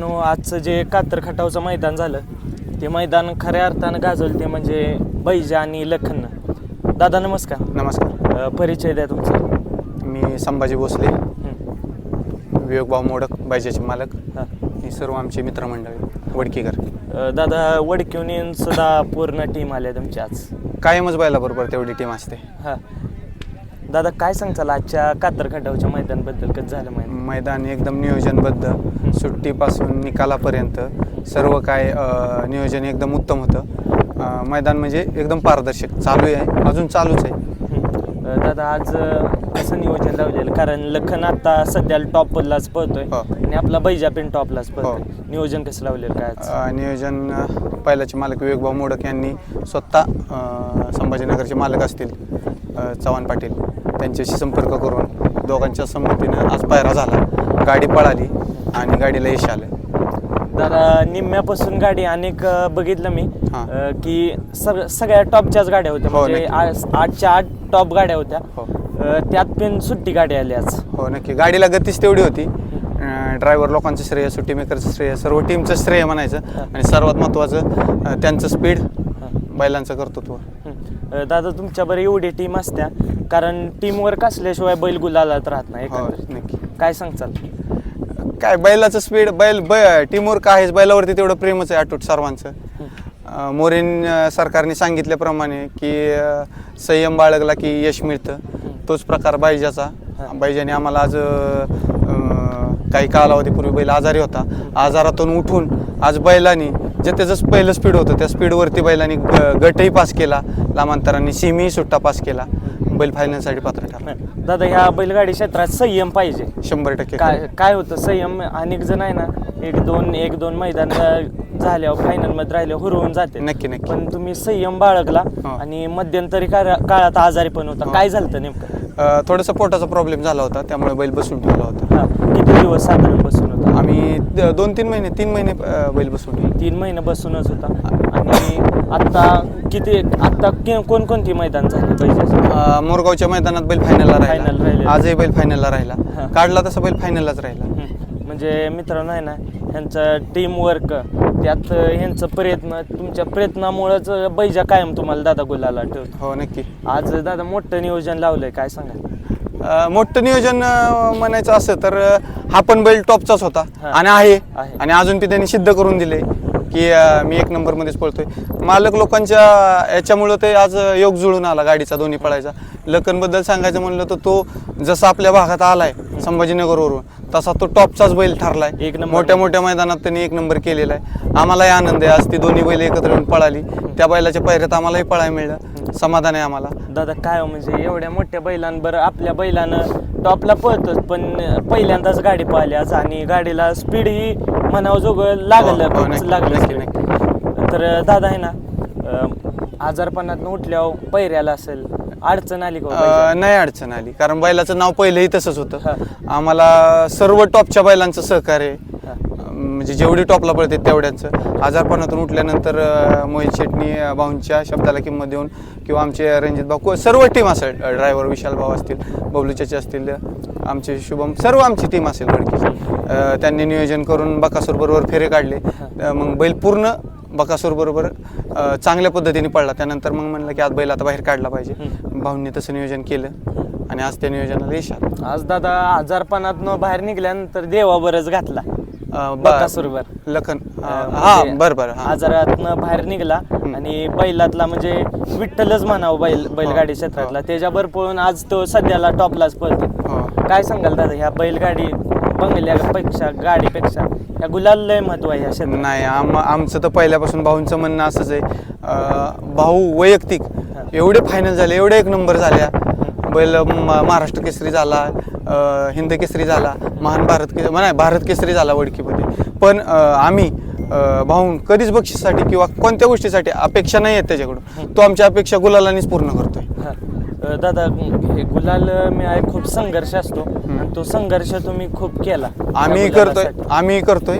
No, आजचं जे कातर खटावचं मैदान झालं ते मैदान खऱ्या अर्थानं गाजवलं ते म्हणजे बैजा आणि लखननं दादा नमस्कार. नमस्कार. अ, परिचय द्या तुमचा. मी संभाजी भोसले. विवेकभाऊ मोडक बायजाचे मालक. हां. हे सर्व आमचे मित्रमंडळी वडकीकर अ, दादा वडकिवनीन सुद्धा पूर्ण टीम आल्या तुमची आज. कायमच बैलाबरोबर तेवढी टीम असते. हां. दादा काय सांगचाल आजच्या कातर खटावच्या मैदानबद्दल? कसं झालं मैदान? मैदान एकदम नियोजनबद्ध. सुट्टीपासून निकालापर्यंत सर्व काय नियोजन एकदम उत्तम होतं. मैदान म्हणजे एकदम पारदर्शक चालू आहे अजून चालूच आहे. दादा आज अ, कसं नियोजन लावलेलं? कारण लखन आता सध्याला टॉपलाच पळतोय हो. आणि आपला बैजा पण टॉपलाच पळतोय. हो. नियोजन कसं लावलेलं काय नियोजन पहिल्याचे मालक विवेकभाऊ मोडक यांनी स्वतः संभाजीनगरचे मालक असतील चव्हाण पाटील त्यांच्याशी संपर्क करून दोघांच्या संमतीनं आज पायरा झाला. गाडी पळाली. आणि गाडीला यश आलं. दादा निम्म्यापासून गाडी अनेक बघितलं मी. हां. अ, की सग सगळ्या टॉपच्याच गाड्या होत्या. हो, म्हणजे आठच्या आठ टॉप गाड्या होत्या. हो. अ, त्यात पण सुट्टी गाडी आली आज. हो नक्की. गाडीला गतीच तेवढी होती. ड्रायव्हर लोकांचं श्रेय सुट्टी मेकरचं श्रेय सर्व टीमचं श्रेय म्हणायचं. आणि सर्वात महत्त्वाचं अ, त्यांचं स्पीड बैलांचं कर्तृत्व. हं. अ, दादा तुमच्या बरं एवढी टीम असत्या. कारण टीम वर्क असल्याशिवाय बैल गुलालात राहत नाही हो एकंदरीत. नक्की. काय सांगचाल काय बैलाचं स्पीड बैल बै टीमवर्क आहेच बैलावरती तेवढं प्रेमच आहे अटूट सर्वांचं. मोरेन सरकारने सांगितल्याप्रमाणे की संयम बाळगला की यश मिळतं. तोच प्रकार बैजाचा बैजाने आम्हाला आज काही कालावधीपूर्वी बैल आजारी होता. आजारातून उठून आज बैलांनी जे त्याचं पहिलं स्पीड होतं त्या स्पीडवरती बैलांनी ग- गटही पास केला. लांब अंतराने सेमीही सुट्टा पास केला. बैल फायनलसाठी पात्र ठरला. दादा ह्या बैलगाडी क्षेत्रात संयम पाहिजे. शंभर टक्के. काय काय होतं? संयम अनेक जण आहे ना एक दोन एक दोन मैदान झाल्यावर फायनलमध्ये राहिले हुरवून जाते. नक्की, नक्की. पण तुम्ही संयम बाळगला हो. आणि मध्यंतरी काळा- काळात आजारी पण होता. हो. काय झालं नेमकं? अ, थोडंसं पोटाचा प्रॉब्लेम झाला होता त्यामुळे बैल बसून ठेवला होता. हा किती दिवस साधारण बसून? द- दोन तीन महिने तीन महिने अ, बैल बसून ठेवला. तीन महिने बसूनच होता. आणि आता किती आता के- कोणकोणती मैदान झाली पाहिजे अ, मोरगावच्या मैदानात बैल फायनलला Final राहिला. राहिलेला. आजही बैल फायनलला हा. राहिला. काढला तसा बैल फायनललाच राहिला. म्हणजे मित्रांनो आहे ना ह्यांचं टीम वर्क त्यात ह्यांचं प्रयत्न तुमच्या प्रयत्नामुळेच बैजा कायम तुम्हाला दादा गुलाला ठेवतो हो नक्की. आज दादा मोठं नियोजन लावलंय काय सांगा मोठं नियोजन अ, म्हणायचं असं तर अ, हा पण बैल टॉपचाच होता. आणि आहे. आहे. आणि अजून ते त्यांनी सिद्ध करून दिले की अ, मी एक नंबरमध्येच पळतोय. मालक लोकांच्या याच्यामुळं ते आज योग जुळून आला गाडीचा दोन्ही पळायचा. लखनबद्दल सांगायचं म्हणलं तर तो जसा आपल्या भागात आलाय संभाजीनगरवरून तसा तो टॉपचाच बैल ठरलाय. एक नंबर. मोठ्या मोठ्या मैदानात त्यांनी एक नंबर केलेला आहे. आम्हालाही आनंद आहे. आज ती दोन्ही बैल एकत्र येऊन पळाली. त्या बैलाच्या पायऱ्यात आम्हालाही पळायला मिळलं. समाधान आहे आम्हाला. दादा काय हो म्हणजे एवढ्या मोठ्या बैलांबर आपल्या बैलानं टॉपला पळतोच पण पहिल्यांदाच गाडी पाहिली आज आणि गाडीला स्पीड ही म्हणावं जोग लागलं हो, हो, खूपच नक्की, लागलं नक्की. तर दादा आहे ना आजारपणात उठल्यावर पैऱ्याला असेल अडचण आली का हो अ? नाही अडचण आली कारण बैलाचं नाव पहिलंही तसंच हा. होतं आम्हाला सर्व टॉपच्या बैलांचं सहकार्य हा. म्हणजे जेवढी टॉपला पडते तेवढ्यांचं. आजारपणातून उठल्यानंतर मोहित शेटणी भाऊंच्या शब्दाला किंमत देऊन किंवा आमचे रणजित भाऊ सर्व टीम असेल. ड्रायव्हर विशाल भाऊ असतील बबलू चाचे असतील आमचे शुभम सर्व आमची टीम असेल वडकीची त्यांनी नियोजन करून बकासूर बरोबर फेरे काढले. मग बैल पूर्ण बकासूर बरोबर चांगल्या पद्धतीने पडला त्यानंतर मग म्हणलं की आज बैल आता बाहेर काढला पाहिजे. भाऊंनी तसं नियोजन केलं आणि आज त्या नियोजनाला यश आज दादा आजारपणात बाहेर निघल्यानंतर बरंच घातला. अ, ब- बकासूरवर. लखन. हा म्हणजे बरं बरं हा. आजारातनं बाहेर निघला आणि बैलातला म्हणजे विठ्ठलच म्हणावं बैल बैलगाडी क्षेत्रातला. त्याच्यावर पळून आज तो सध्याला टॉपलाच पळतो हो. काय सांगाल दादा ह्या बैलगाडी बंगल्यापेक्षा गाडीपेक्षा ह्या गुलाल लय महत्त्व आहे क्षेत्रात? नाही आम आमचं तर पहिल्यापासून भाऊंचं म्हणणं असंच आहे. भाऊ वैयक्तिक एवढे फायनल झाले एवढे एक नंबर झाल्या. बैल महाराष्ट्र केसरी झाला हिंद केसरी झाला. महान भारत के नाही भारत केसरी झाला वडकीमध्ये पण आम्ही भाऊन कधीच बक्षीसाठी किंवा कोणत्या गोष्टीसाठी अपेक्षा नाही आहेत त्याच्याकडून. तो आमच्या अपेक्षा गुलालानीच पूर्ण करतोय. दादा हे गुलाल मिळाय खूप संघर्ष असतो. तो संघर्ष तुम्ही खूप केला. आम्ही त्या करतोय. आम्ही करतोय.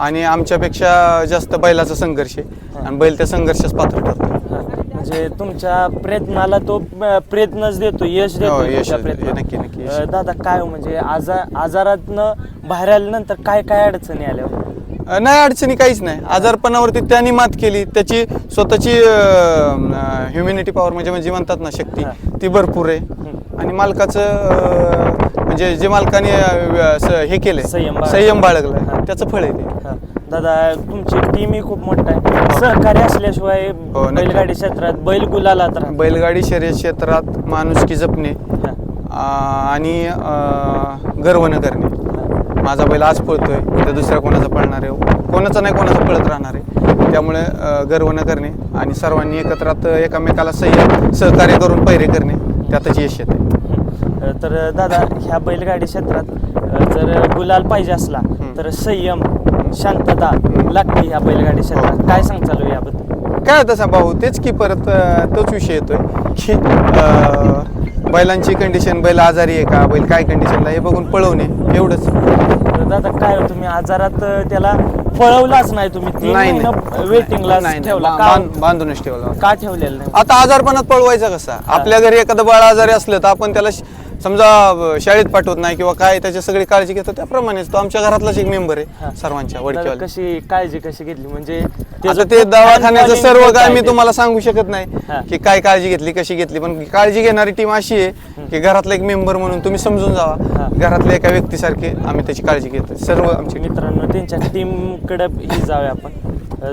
आणि आमच्यापेक्षा जास्त बैलाचा संघर्ष आहे. आणि बैल त्या संघर्षास पात्र ठरतो. म्हणजे तुमच्या प्रयत्नाला तो प्रयत्नच देतो यश देतो हो, यश तुमच्या देतो. प्रयत्नाला. नक्की, नक्की यश. अ, दादा काय हो म्हणजे आजार आजारातनं बाहेर आल्यानंतर काय काय अडचणी आल्या हो? अ, नाही अडचणी काहीच नाही आजारपणावरती त्यांनी मात केली त्याची स्वतःची ह्युमॅनिटी पॉवर म्हणजे म्हणजे म्हणतात ना शक्ती हा. ती भरपूर आहे आणि मालकाचं अ, म्हणजे जे मालकाने अ, स- हे केलंय संयम बाळगला. संयम बाळगलाय हा. त्याचं फळ आहे ते हा. दादा तुमची टीम ही खूप मोठा आहे. सहकार्य असल्याशिवाय हो, नक्की. बैलगाडी क्षेत्रात बैल गुलाला तर बैलगाडी शर्यत क्षेत्रात माणुसकी जपणे आणि गर्व न करणे. माझा बैल आज पळतोय उद्या दुसऱ्या कोणाचा पळणार आहे? कोणाचा नाही कोणाचा पळत राहणार आहे? त्यामुळे गर्व न करणे आणि सर्वांनी एकत्रात एकमेकाला सह्य सहकार्य करून पैरे करणे त्यातच यश येते तर दादा ह्या बैलगाडी क्षेत्रात अ, जर गुलाल पाहिजे असला तर संयम शांतता लागते ह्या बैलगाडी क्षेत्रात. काय सांगचाल हो याबद्दल? काय होतं सांग भाऊ तेच की परत अ, तोच विषय येतोय की अ, बैलांची कंडिशन बैल आजारी आहे का? बैल काय कंडिशनला हे बघून पळवणे एवढंच. तर दादा काय हो, तुम्ही आजारात अ, त्याला पळवलाच नाही तुम्ही. तीन नाही महिनं वेटिंगला नाही, नाही. ठेवला. बा- का बांध- बांधूनच ठेवला. का ठेवलेलं नाही? आता आजारपणात पळवायचा कसा? आपल्या घरी एखादं बाळ आजारी असलं तर आपण त्याला श- समजा शाळेत पाठवत नाही किंवा काय त्याची सगळी काळजी घेतो त्याप्रमाणेच तो आमच्या घरातलाच एक मेंबर. आहे सर्वांच्या दादा, वडकीवाले कशी काळजी कशी घेतली म्हणजे आता त्याचं ते दवाखान्याचं सर्व काय मी. तुम्हाला सांगू शकत नाही. की काय काळजी घेतली कशी घेतली पण काळजी घेणारी टीम अशी आहे की घरातला एक मेंबर म्हणून तुम्ही समजून हा. जावा घरातल्या एका व्यक्तीसारखे आम्ही त्याची काळजी घेतो सर्व आमची मित्रांनो त्यांच्या टीमकडे ही जाऊया आपण अ,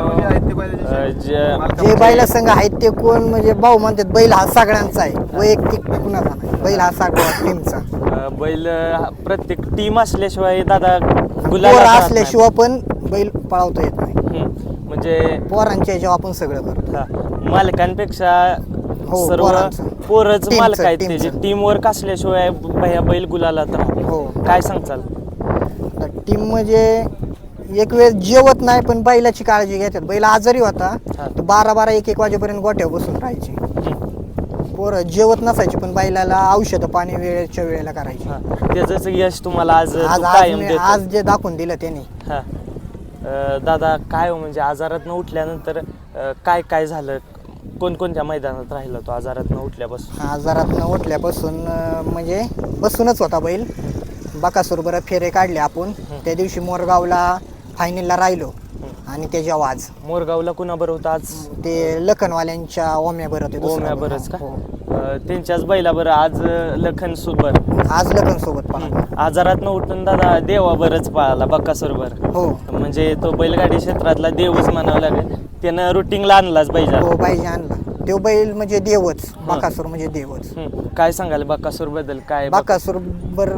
जे- जे बैला संघ आहेत ते कोण? म्हणजे भाऊ म्हणतात बैल हा सगळ्यांचा आहे. वैयक्तिक कुणाचा नाही. बैल हा सगळ्या टीमचा अ, बैल प्रत्येक टीम असल्याशिवाय दादा पोर गुलाल असल्याशिवाय पण बैल पळवता येत नाही. म्हणजे पोरांच्या ह्याच्यावर आपण सगळं करतो. हा, मालकांपेक्षा हो, सर्व पोरांचं. पोरच टीमचं, मालक आहेत टीमचं. त्याचे टीम वर्क असल्याशिवाय ह्या बैल गुलाला तर हो. काय सांगचाल टीम म्हणजे एक वेळ जेवत नाही पण बैलाची काळजी घेतात. बैल आजारी होता हा. तर बारा बारा एक एक वाजेपर्यंत गोठ्यावर बसून राहायचे. पोरं जेवत नसायची पण बैलाला औषधं पाणी वेळेच्या वेळेला करायची. हा, यश तुम्हाला आज आज आज कायम मी- देतो. आज जे दाखवून दिलं त्यांनी. हा. अ, दादा काय हो म्हणजे आजारात न उठल्यानंतर अ, काय काय झालं? कोणकोणत्या मैदानात राहिला तो आजारात न उठल्यापासून? आजारात उठल्यापासून अं, म्हणजे बसूनच होता बैल. बकासूर बरं फेरे काढले आपण. त्या दिवशी मोरगावला फायनलला राहिलो. आणि त्याच्या आज मोरगावला कुणाबरोबर होता आज? ते लखनवाल्यांच्या ओम्या बरं होते दुसरा ओम्या बरं. बरंच का? हो. अ, त्यांच्याच बैला बरं आज लखन सुबर आज लखन सोबत पळाला आजारात न उठून दादा देवा बरंच पळाला बक्कासूर बर हो. म्हणजे तो बैलगाडी क्षेत्रातला देवच म्हणावं लागेल. त्यानं रुटीनला आणलाच पाहिजे. हो पाहिजे आणला. तो बैल म्हणजे देवच बकासूर म्हणजे देवच. काय सांगाल बक्कासूरबद्दल? काय बक- बकासूर बर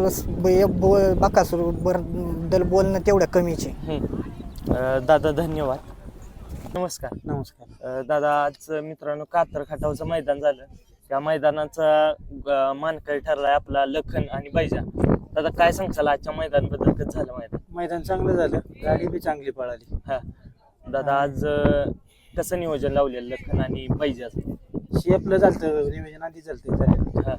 बकासूरबद्दल बोलणं तेवढं कमीच आहे. हम्म. अ, दादा धन्यवाद. नमस्कार. नमस्कार. अ, दादा आज मित्रांनो कातर खटावचं मैदान झालं. त्या मैदानाचा अ, मानकरी ठरलाय आपला लखन आणि बैजा. दादा काय सांगचाल आजच्या मैदानाबद्दल कसं झालं मैदान? मैदान चांगलं झालं. गाडी बी चांगली पळाली. हा. दादा आज अ, कसं नियोजन लावलेलं लखन आणि बैजाचं शेपलं झालं नियोजन आधी झालं. हा.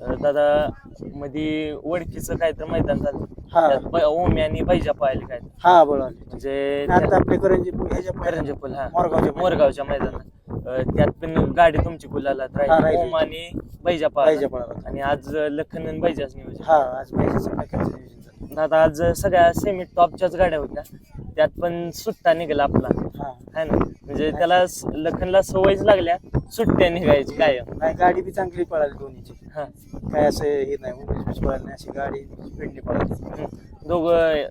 अ, दादा मध्ये वडकीचं काय तर मैदान झालं. हा. त्यात ओमी आणि बैजा पाहिले काय? हा पळाली म्हणजे आता आपले करंजी ह्याच्या करंजे पूल हा. मोरगावच्या मोरगावच्या मैदानात. त्यात पण गाडी तुमची गुलालात हा, राहिली. राहिली. ओम आणि बैजा बैजा पाहिजे पळाला. आणि आज लखन आणि बैजाच नियोजन. हा आज पाहिजे नियोजन झालं. दादा आज सगळ्या सेमी टॉपच्याच गाड्या होत्या. त्यात पण सुट्टा निघाला आपला. हा. है ना? म्हणजे त्याला स- लखनला सवयच लागल्या सुट्ट्या निघायची कायम. नाही गाडी बी चांगली पळाली दोन्हीची. हा. काय असं हे नाही बीच पळाली नाही अशी गाडी स्पीडने पळाली. दोघं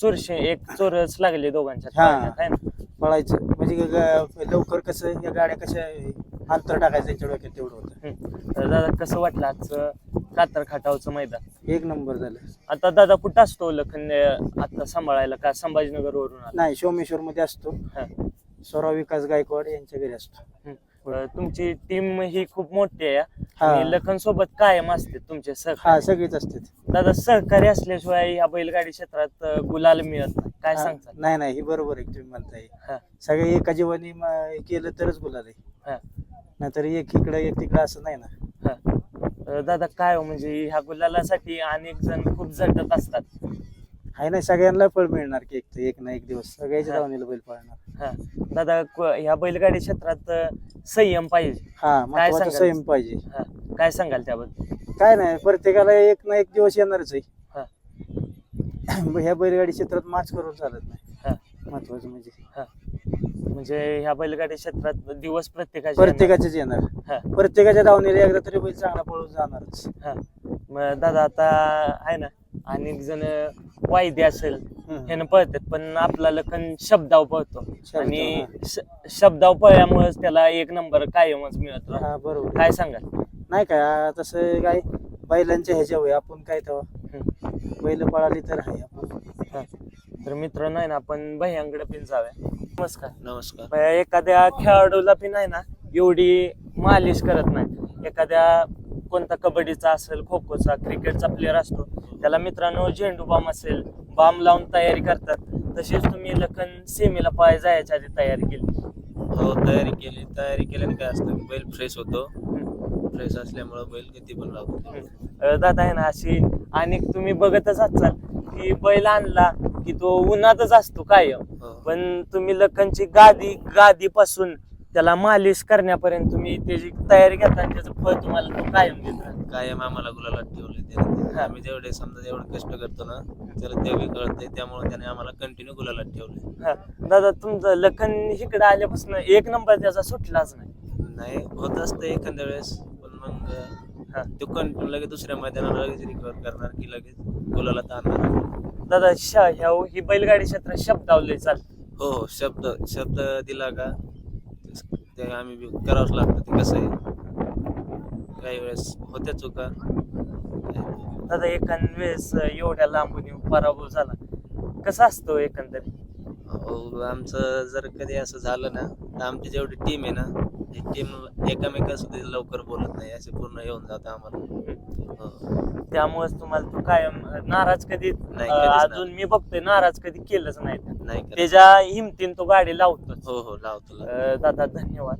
चोरशे एक चोरच लागले दोघांच्या हा. पाळण्यात, है ना? पळायचं. म्हणजे ग- लवकर कसं या गाड्या कशा अंतर टाकायचं त्यांच्या डोक्यात तेवढं होतं. तर दादा कसं वाटलं आजचं कातर खाटावचं मैदान एक नंबर झालं आता दादा कुठं असतो लखन आता सांभाळायला का संभाजीनगर वरून आला नाही सोमेश्वर मध्ये असतो. स्वरा विकास गायकवाड यांच्या घरी असतो हम्म. अं, तुमची टीम ही खूप मोठी आहे. हा. लखन सोबत कायम असते तुमचे हा सहकारी सगळीच असतात दादा सहकारी असल्याशिवाय या बैलगाडी क्षेत्रात अं, गुलाल मिळत नाही. काय हा, सांगता नाही नाही ही बरोबर आहे तुम्ही म्हणताय. सगळे एका जीवानी म- केलं तरच गुलाल आहे. नाहीतर एक इकडं एक तिकडं असं नाही ना. अं, दादा काय हो म्हणजे ह्या गुलालासाठी अनेक जण खूप झटत असतात. आहे ना सगळ्यांना फळ मिळणार की एक तर एक ना एक दिवस. सगळ्याच्या हा. धावणीला बैल पळणार. हा. दादा क- ह्या बैलगाडी क्षेत्रात अं, संयम पाहिजे हा महत्त्वाचा सांगाल? संयम पाहिजे हा. काय सांगाल त्याबद्दल काय नाही प्रत्येकाला एक ना एक दिवस येणारच आहे हा. ह्या बैलगाडी क्षेत्रात माच करून चालत नाही हा, महत्वाचं म्हणजे हा. म्हणजे ह्या बैलगाडी क्षेत्रात दिवस प्रत्येकाचे प्रत्येकाचेच येणार हा. प्रत्येकाच्या धावणीला एकदा तरी बैल चांगला पळून जाणारच हा. मग दादा आता आहे ना अनेक जण वायदे असेल. ह्यानं पळतात पण आपला लखन शब्दाव पळतो. शब्दाव, आणि श- शब्दाव पळल्यामुळेच त्याला एक नंबर कायमच मिळतो हा बरोबर. काय सांगाल? नाही काय तसं काय बैलांच्या ह्याच्यावर आपण काय तेव्हा. बैल पळाली तर आहे. आपण हा. तर मित्रांनो आहे ना आपण भैयांकडे पिन जाऊया. नमस्कार. नमस्कार. भैया एखाद्या खेळाडूला पिन आहे ना एवढी मालिश करत नाही. एखाद्या कोणता कबड्डीचा असेल खो खोचा क्रिकेटचा प्लेअर असतो त्याला मित्रांनो झेंडू बाम असेल बाम लावून तयारी करतात. तशीच तुम्ही लखन सेमीला पाय जायच्या आधी तयारी केली. हो तयारी केली. तयारी केल्याने काय असतं बैल फ्रेश होतो. फ्रेश असल्यामुळं बैल किती पण लावतो. अं, दादा आहे ना अशी आणि तुम्ही बघतच असाल की बैल आणला की तो उन्हातच असतो कायम. हो. पण तुम्ही लखनची गादी गादीपासून त्याला मालिश करण्यापर्यंत तुम्ही त्याची तयारी घेता आणि त्याचं फळ तुम्हाला तो कायम देत. कायम आम्हाला गुलाला ठेवले त्याने हा. आम्ही जेवढे समजा जेवढे कष्ट करतो ना त्याला तेवढे कळतंय. त्यामुळे त्याने आम्हाला कंटिन्यू गुलाला ठेवले हा. दादा तुमचं लखन इकडे आल्यापासून एक नंबर त्याचा सुटलाच नाही. नाही होत असतं एखाद्या वेळेस पण मग हा. तो कंटिन्यू लगेच दुसऱ्या मैदानाला लगेच रिकवर करणार की लगेच गुलाला ताणणार दादा शा ह्या ही बैलगाडी क्षेत्र शब्दावले चाल हो हो शब्द शब्द दिला का? ते आम्ही बी करावंच लागतं ते कसं आहे? काही वेळेस होत्या चुका. दादा एखाद वेळेस एवढ्या लांबून येऊन पराभव झाला कसा असतो एकंदरीत? हो आमचं जर कधी असं झालं ना तर आमची जेवढी टीम आहे ना ती टीम एकामेकांसुद्धा लवकर बोलत नाही असे पूर्ण येऊन जातं आम्हाला. हो. त्यामुळेच तुम्हाला तो कायम नाराज कधी नाही, अं, कधीच नाही. अजून मी बघतोय नाराज कधी केलंच नाही. नाही करत. त्याच्या हिमतीन तो गाडी लावतोच हो हो लावतो लावतो. दादा धन्यवाद